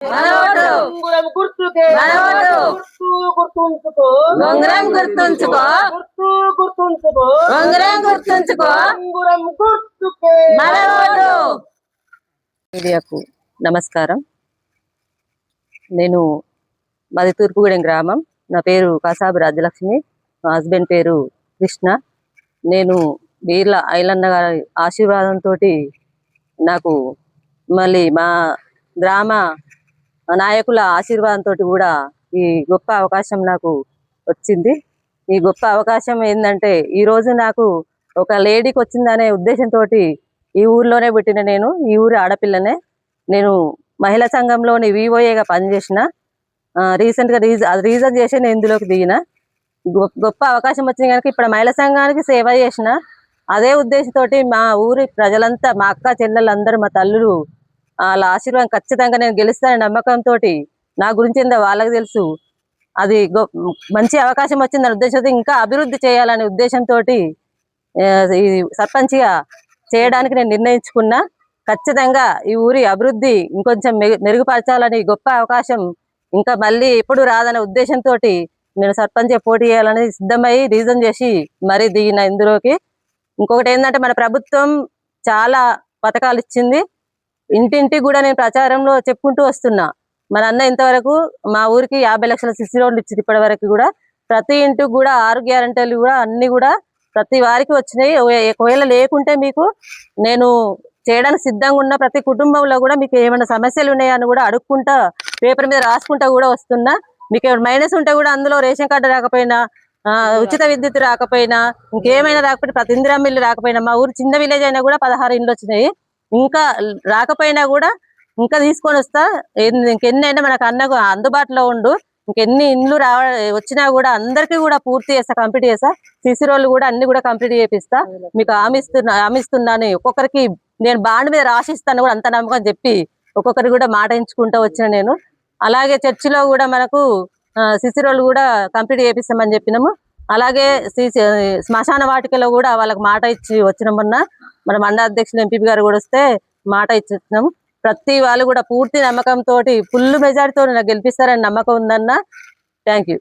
మన ఓటు ఉంగరం గుర్తుకే. మన ఓటు. గుర్తు గుర్తుంచుకో. ఉంగరం గుర్తుంచుకో. గుర్తు గుర్తుంచుకో. ఉంగరం గుర్తుంచుకో. ఉంగరం గుర్తుకే. మన ఓటు మీడియాకు నమస్కారం. నేను మాది తూర్పుగూడెం గ్రామం. నా పేరు కాసాబు రాజ్యలక్ష్మి మా హస్బెండ్ పేరు కృష్ణ. నేను వీర్ల ఐలన్న గారి ఆశీర్వాదంతో నాకు మళ్ళీ మా గ్రామ నాయకుల ఆశీర్వాదంతో కూడా ఈ గొప్ప అవకాశం నాకు వచ్చింది. ఈ గొప్ప అవకాశం ఏంటంటే ఈరోజు నాకు ఒక లేడీకి వచ్చిందనే ఉద్దేశంతో ఈ ఊర్లోనే పుట్టిన నేను ఈ ఊరి ఆడపిల్లనే. నేను మహిళా సంఘంలోని వివోఏగా పనిచేసిన రీసెంట్గా రీజ రీజన్ అది రీజన్ చేసి నేను ఇందులోకి దిగిన. గొప్ప అవకాశం వచ్చింది కనుక ఇప్పుడు మహిళా సంఘానికి సేవ చేసిన. అదే ఉద్దేశంతో మా ఊరి ప్రజలంతా మా అక్క చెల్లెలందరూ మా తల్లులు వాళ్ళ ఆశీర్వాదం ఖచ్చితంగా నేను గెలుస్తానని నమ్మకంతో నా గురించి ఏందో వాళ్ళకి తెలుసు. అది గొ- మంచి అవకాశం వచ్చిందనే ఉద్దేశంతో ఇంకా అభివృద్ధి చేయాలనే ఉద్దేశంతో ఈ సర్పంచ్గా చేయడానికి నేను నిర్ణయించుకున్నా. ఖచ్చితంగా ఈ ఊరి అభివృద్ధి ఇంకొంచెం మెరుగుపరచాలని గొప్ప అవకాశం ఇంకా మళ్ళీ ఎప్పుడు రాదనే ఉద్దేశంతో నేను సర్పంచ్ పోటీ చేయాలని సిద్ధమై రీజన్ చేసి మరీ దిగిన ఇందులోకి. ఇంకొకటి ఏంటంటే మన ప్రభుత్వం చాలా పథకాలు ఇచ్చింది. ఇంటింటికి కూడా నేను ప్రచారంలో చెప్పుకుంటూ వస్తున్నా. మన అన్న ఇంతవరకు మా ఊరికి యాభై లక్షల సిసి రోడ్లు ఇచ్చింది ఇప్పటి వరకు కూడా. ప్రతి ఇంటికి కూడా ఆరు గ్యారంటీలు కూడా అన్ని కూడా ప్రతి వారికి వచ్చినాయి. ఒకవేళ లేకుంటే మీకు నేను చేయడానికి సిద్ధంగా ఉన్న ప్రతి కుటుంబంలో కూడా మీకు ఏమైనా సమస్యలు ఉన్నాయని కూడా అడుక్కుంటా పేపర్ మీద రాసుకుంటా కూడా వస్తున్నా. మీకు ఏమైనా మైనస్ ఉంటే కూడా అందులో రేషన్ కార్డు రాకపోయినా ఆ, ఉచిత విద్యుత్ రాకపోయినా ఇంకేమైనా రాకపోయినా ప్రతి ఇందిరా మిల్లు రాకపోయినా మా ఊరు చిన్న విలేజ్ అయినా కూడా పదహారు ఇండ్లు వచ్చినాయి. ఇంకా రాకపోయినా కూడా ఇంకా తీసుకొని వస్తా. ఎన్ని- ఇంకెన్ని అయినా మనకు అన్నకు అందుబాటులో ఉండు. ఇంకెన్ని ఇండ్లు రావ వచ్చినా కూడా అందరికీ కూడా పూర్తి చేస్తా కంప్లీట్ చేస్తా. సిసి రోడ్లు కూడా అన్ని కూడా కంప్లీట్ చేపిస్తా. మీకు హామీస్తున్నా హామీస్తున్నాను ఒక్కొక్కరికి నేను బాండ్ మీద రాసిస్తాను కూడా అంత నమ్మకం చెప్పి ఒక్కొక్కరికి కూడా మాట ఇచ్చుకుంటూ వచ్చిన నేను. అలాగే చర్చిలో కూడా మనకు సిసి రోడ్లు కూడా కంప్లీట్ చేపిస్తామని చెప్పినాము. అలాగే శ్మశాన వాటికలో కూడా వాళ్ళకి మాట ఇచ్చి వచ్చిన మొన్న. మన మండల అధ్యక్షులు ఎంపీ గారు కూడా వస్తే మాట ఇచ్చినాం ప్రతి వాళ్ళు కూడా పూర్తి నమ్మకంతో ఫుల్ మెజార్టీతో నాకు గెలిపిస్తారని నమ్మకం ఉందన్న థ్యాంక్ యూ